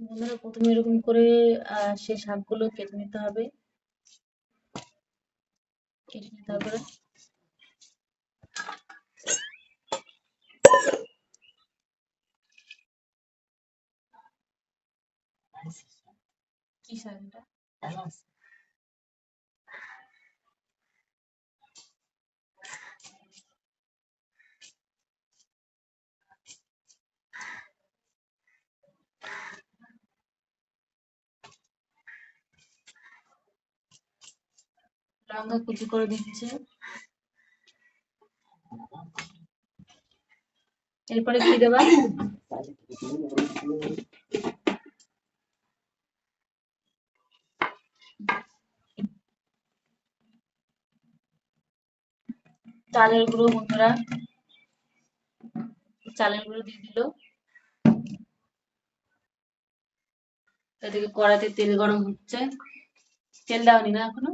বন্ধুরা প্রথমে এরকম করে আহ, সে শাকগুলো কেটে নিতে হবে। কেটে নিতে হবে। কি শাক লঙ্কা কুচি করে দিচ্ছে। এরপরে কি দেবা? চালের গুঁড়ো, বন্ধুরা। চালের গুঁড়ো দিয়ে দিল। এদিকে কড়াতে তেল গরম হচ্ছে। তেল দাওনি না এখনও?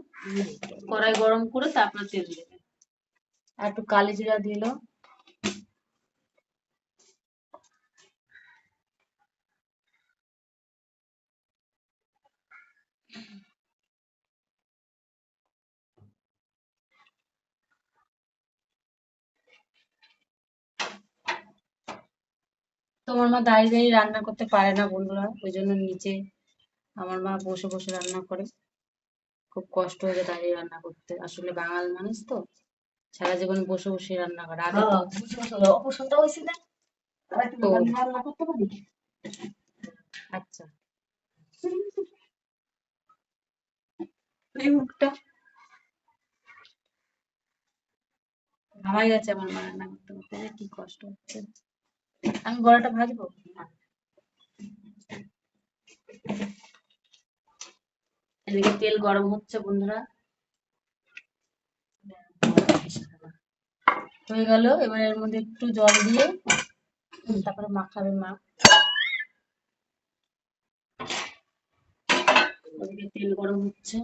কড়াই গরম করে তারপর তেল দেবে। আর একটু কালি জিরা দিল তোমার মা দাঁড়িয়ে দাঁড়িয়ে রান্না করতে পারে না বন্ধুরা, ওই জন্য নিচে আমার মা বসে বসে রান্না করে। খুব কষ্ট হয়ে যায় দাঁড়িয়ে রান্না করতে। আসলে বাঙাল মানুষ তো সারা জীবন বসে বসে রান্না করে। আগে তো অপছন্দ হয়েছে না? রান্না করতে পারি? আচ্ছা। এই মুখটা ঘামাই গেছে আমার মা রান্না করতে করতে। কি কষ্ট হচ্ছে। আমি বড়াটা ভাজবো? এদিকে তেল গরম হচ্ছে, বন্ধুরা। হয়ে গেল, এবার এর মধ্যে একটু জল দিয়ে তারপরে মাখাবে মা। তেল গরম হচ্ছে।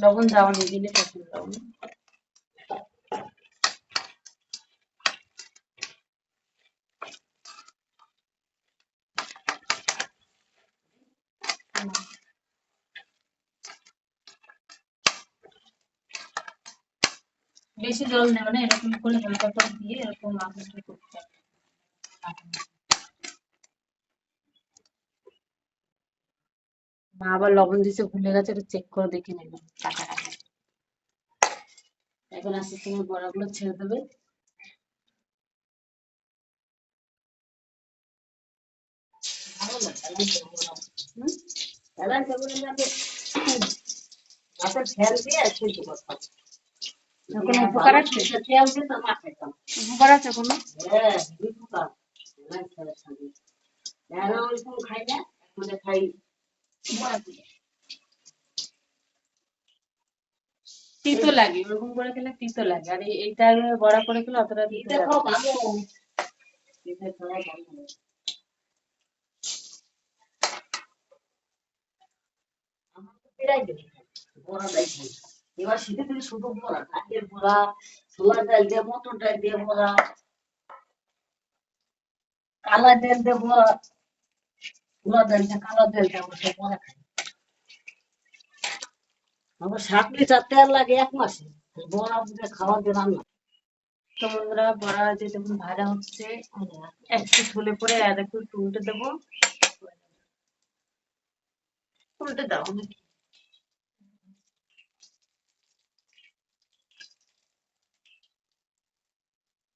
লবণ দেওয়া নেই, দিলে বেশি জল দেবে না, এরকম করে হালকা করে দিয়ে এরকম মাখাটা করতে মা আবার লবণ দিতে ভুলে গেছে একটু চেক করে দেখে নেবে এখন আস্তে তোমার বড়াগুলো ছেড়ে দেবে। ভালো না ফেল দিয়ে কোনো উপকার আছে? দিয়ে তো উপকার আছে কোনো? হ্যাঁ ওইরকম খাই না এখন খাই। তিতো লাগে ওরকম করে খেলে তিতো লাগে। আর এই- এইটা বড়া করে খেলে অতটা তিতো দিতে লাগে ভালো ভালো পেরাই দেবে বড়া দাই এবার শীতে দিলে শুধু বড়া, কাঠের বড়া ছোলার ডাল দিয়ে, মটর ডাল দিয়ে বড়া, কালা ডাল দিয়ে বড়া ছোলার ডাল দিয়ে, কালা ডাল দিয়ে আমরা বড়া খাই আমার ষাট লিটার তেল লাগে এক মাসে, বড়া দিয়ে খাওয়া দিয়ে রান্না তো বন্ধুরা বড়া যে দেখুন ভাজা হচ্ছে এক পিঠ হলে পরে আর একটু উল্টে দেবো। উল্টে দাও